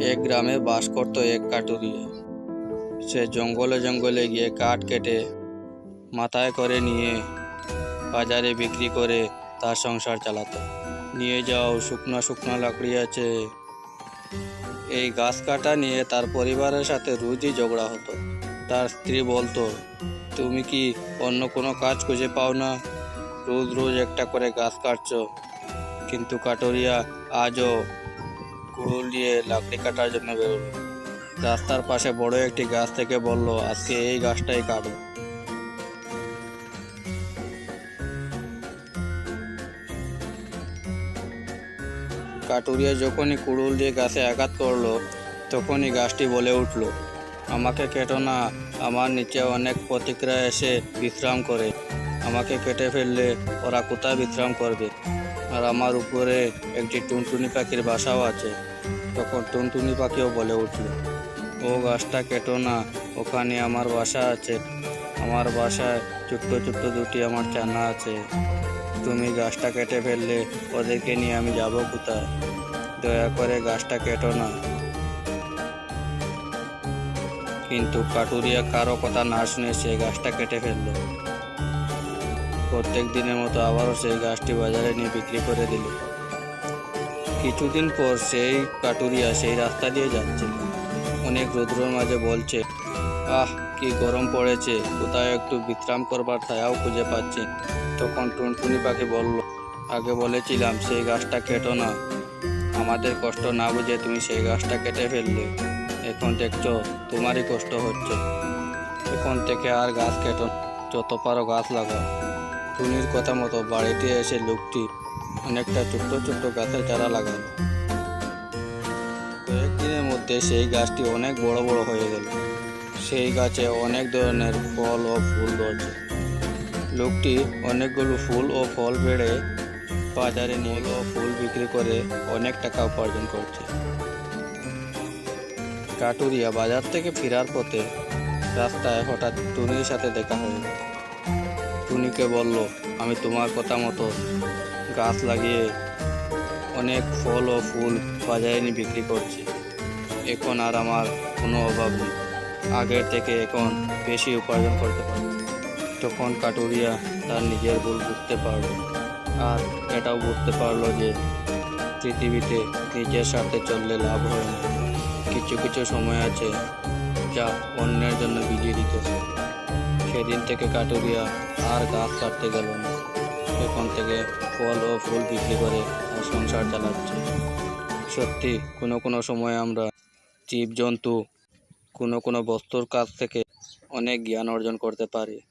এক গ্রামে বাস করত এক কাটুরিয়া। সে জঙ্গলে জঙ্গলে গিয়ে কাঠ কেটে মাথায় করে নিয়ে বাজারে বিক্রি করে তার সংসার চালাতো। নিয়ে যাও শুকনো শুকনো লাকড়ি আছে। এই গাছ কাটা নিয়ে তার পরিবারের সাথে রোজই ঝগড়া হতো। তার স্ত্রী বলতো, তুমি কি অন্য কোনো কাজ খুঁজে পাও না? রোজ রোজ একটা করে গাছ কাটছো। কিন্তু কাটুরিয়া আজও কুড়ুল দিয়ে লাকড়ি কাটার জন্য বেরোলো। রাস্তার পাশে বড় একটি গাছ থেকে বলল, আজকে এই গাছটাই কাটো। কাটুরিয়া যখনই কুড়ুল দিয়ে গাছে আঘাত করল, তখনই গাছটি বলে উঠল, আমাকে কেটো না, আমার নিচে অনেক প্রতিক্রিয়া এসে বিশ্রাম করে। আমাকে কেটে ফেললে ওরা কোথায় বিশ্রাম করবে? আর আমার উপরে একটি টুনটুনি পাখির বাসাও আছে। তখন টুনটুনি পাখিও বলে উঠল, ও গাছটা কেটো না, ওখানে আমার বাসা আছে। আমার বাসায় ছোট্ট ছোট্ট দুটি আমার চানা আছে। তুমি গাছটা কেটে ফেললে ওদেরকে নিয়ে আমি যাব কোথায়? দয়া করে গাছটা কেটো না। কিন্তু কাটুরিয়া কারও কথা না শুনে সে গাছটা কেটে ফেলল। প্রত্যেক দিনের মতো আবারও সেই গাছটি বাজারে নিয়ে বিক্রি করে দিল। কিছুদিন পর সেই কাটুরিয়া সেই রাস্তা দিয়ে যাচ্ছে। অনেক রৌদ্রের মাঝে বলছে, আহ, কি গরম পড়েছে, কোথায় একটু বিশ্রাম করবার ছায়াও খুঁজে পাচ্ছি তখন টুনটুনি পাখি বলল, আগে বলেছিলাম সেই গাছটা কেটো না। আমাদের কষ্ট না বুঝে তুমি সেই গাছটা কেটে ফেললে। এখন দেখছ, তোমারই কষ্ট হচ্ছে। এখন থেকে আর গাছ কেটো যত পারো গাছ লাগাও। টুনির কথা মতো বাড়িতে এসে লোকটি অনেকটা ছোট্ট ছোট্ট গাছের চারা লাগালো। কয়েকদিনের মধ্যে সেই গাছটি অনেক বড় বড় হয়ে গেল। সেই গাছে অনেক ধরনের ফল ও ফুল ধরছে। লোকটি অনেকগুলো ফুল ও ফল বেড়ে বাজারে নিয়ে ও ফুল বিক্রি করে অনেক টাকা উপার্জন করছে। কাটুরিয়া বাজার থেকে ফেরার পথে রাস্তায় হঠাৎ টুনির সাথে দেখা হয়ে গেল টুনিকে বলল, আমি তোমার কথা মতো গাছ লাগিয়ে অনেক ফল ও ফুল বাজারে নিয়ে বিক্রি করছি। এখন আর আমার কোনো অভাব নেই। আগের থেকে এখন বেশি উপার্জন করতে পারব। তখন কাটুরিয়া তার নিজের ভুল বুঝতে পারল। আর এটাও বুঝতে পারল যে পৃথিবীতে নিজের সাথে চললে লাভ হয় না। কিছু কিছু সময় আছে যা অন্যের জন্য বিলিয়ে দিতে সেদিন থেকে কাটুরিয়া আর গাছ কাটতে গেল না। এখন থেকে ফল ও ফুল বিক্রি করে সংসার চালাচ্ছে। সত্যি, কোনো কোনো সময় আমরা জীবজন্তু, কোনো কোনো বস্তুর কাছ থেকে অনেক জ্ঞান অর্জন করতে পারি।